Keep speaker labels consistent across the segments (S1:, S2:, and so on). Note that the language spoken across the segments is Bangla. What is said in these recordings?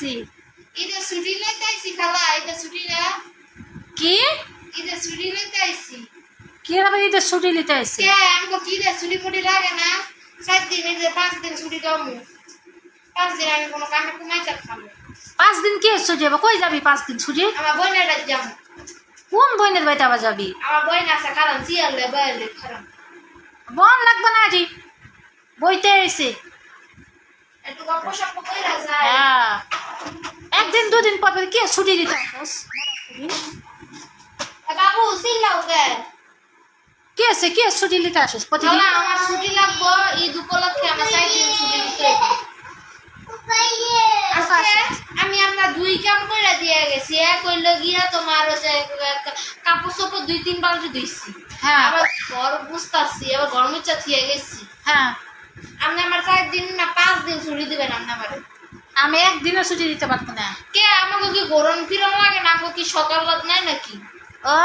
S1: আসছি
S2: ঈদের ছুটি লইতে আইছি খালা ঈদের ছুটি না
S1: কি?
S2: ঈদের ছুটি লইতে আইছি
S1: কি আবার ঈদের ছুটি নিতে আসছে
S2: কে আমাকে কি ঈদের ছুটি ফুটি লাগে না? সাত দিন ঈদের পাঁচ দিন ছুটি দমু পাঁচ দিন আমি কোনো কামে কুমাই চাপ খাব
S1: পাঁচ দিন কে ছুটি হবে? কই যাবি পাঁচ দিন ছুটি?
S2: আমার বোনের বাড়ি যাব
S1: কোন বোনের বাড়িতে আবার যাবি?
S2: আমার বোন আছে কারণ চিয়ারলে বয়ালে কারণ
S1: বন লাগবে না আজি। বইতে এসে
S2: একটু গল্প সপ্প কইরা যায়।
S1: হ্যাঁ একদিন দুদিন পর পর কে ছুটি দিতে
S2: বাবু চিল্লাও কে
S1: কে আছে কে ছুটি নিতে আসিস প্রতিদিন?
S2: আমার ছুটি লাগবো ঈদ উপলক্ষে আমার চার দিন ছুটি দিতে
S1: আচ্ছা,
S2: আজকে
S1: আচ্ছা।
S2: আমি আমরা দুই কাম করে দিয়ে গেছি। এক হইল গিয়া তোমার হচ্ছে কাপড় চোপড় দুই তিন বালতি ধুইছি।
S1: হ্যাঁ।
S2: আবার ঘর বুঝতেছি আবার গরমের চা থিয়ে গেছি।
S1: হ্যাঁ।
S2: আপনি আমার চার দিন না পাঁচ দিন ছুটি দিবেন আপনি আমার
S1: আমি একদিনও ছুটি দিতে পারব না।
S2: কে আমাকে কি গরম ফিরম লাগে? না আমাকে কি সকাল রাত নাই নাকি?
S1: ও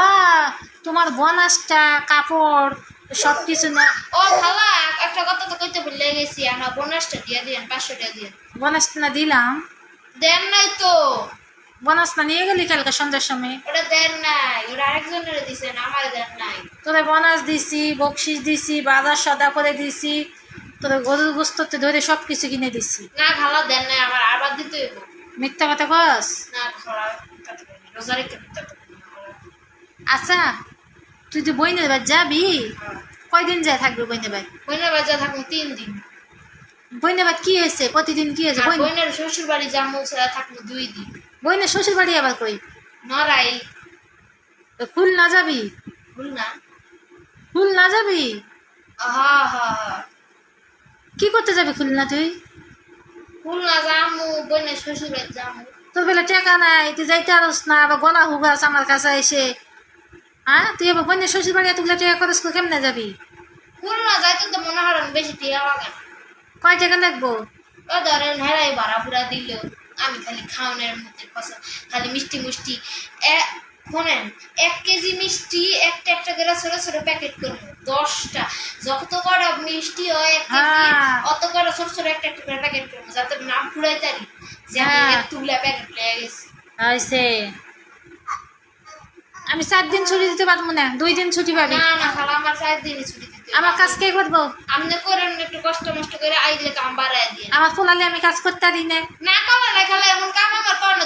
S1: তোমার বোনাসটা কাপড় সব কিছু না।
S2: ও খালা একটা কথা তো কইতে ভুলে গেছি। আমরা বোনাসটা দিয়ে দিন পাঁচশো টাকা দিয়ে
S1: বোনাসটা না দিলাম।
S2: দেন নাই তো।
S1: বোনাসটা নিয়ে গেলি কালকে সন্ধ্যার সময়?
S2: ওটা দেন নাই। ওটা আরেকজনের দিছেন আমার দেন নাই।
S1: তোরে বোনাস দিছি বকশিস দিছি বাজার সদা করে দিছি। তোরে গরুর গোস্ততে ধরে সব কিছু কিনে দিছি।
S2: না খালা দেন নাই আমার আবার দিতে হইব।
S1: মিথ্যা কথা কস?
S2: না খালা।
S1: আচ্ছা তুই তো বইনের বাড়ি যাবি? কয়দিন যায় থাকবি বইনের বাড়ি?
S2: বইনের বাজা থাকুন তিন দিন।
S1: বইনের বাড়ি কি হয়েছে? প্রতিদিন কি হয়েছে?
S2: বইনের শ্বশুর বাড়ি সেটা থাকব দুই দিন।
S1: বইনের শ্বশুর বাড়ি আবার কই?
S2: নরাই
S1: তো ফুল না যাবি?
S2: ভুল না।
S1: ফুল না যাবি?
S2: হা হা।
S1: কি করতে যাবি খুলনা তুই?
S2: শ্বশুর
S1: তোর বেলা টাকা নাই তুই যাইতে আরস না আবার গলা হুগাস আমার কাছে এসে। হ্যাঁ? তুই এবার বইনের শ্বশুর বাড়ি এতগুলো টাকা খরচ করে কেমনে যাবি?
S2: ভুল না যাইতে তো মনে না বেশি টিয়া লাগে। না।
S1: কয় টাকা লাগবো?
S2: ও ধরেন হেরাই ভাড়া দিল আমি খালি খাওয়ানোর মধ্যে খালি মিষ্টি মিষ্টি। এ- শোনেন এক কেজি মিষ্টি একটা একটা করে ছোট ছোট প্যাকেট করব দশটা। যত করে মিষ্টি হয় এক কেজি
S1: হ্যাঁ।
S2: অত ছোট ছোট একটা একটা করে প্যাকেট যাতে নাম ফুরাই তারি যে আমি। তুলা প্যাকেট লেগে গেছি।
S1: হয়েছে আমি চার দিন ছুটি দিতে পারব না দুই দিন ছুটি পাবি।
S2: না না খালা আমার চার দিনই ছুটি দিতে
S1: আমার কাজ কে করব?
S2: আপনি করেন একটু কষ্ট মষ্ট করে আইলে কাম বাড়াই দিয়ে
S1: আমার পোলালে আমি কাজ করতে পারি না।
S2: না না খালা এমন কাম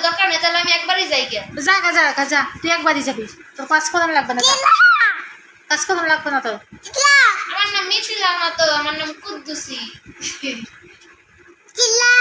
S2: আমার দরকার নেই তাহলে আমি একবারই যাই গে
S1: যা গা যা যা তুই একবারই যাবি। তোর পাঁচ কদম লাগবে না পাঁচ কদম লাগবে না তোর
S2: আমার নাম মিছিলাম না তো আমার নাম কুদ্দুসি। চিল্লা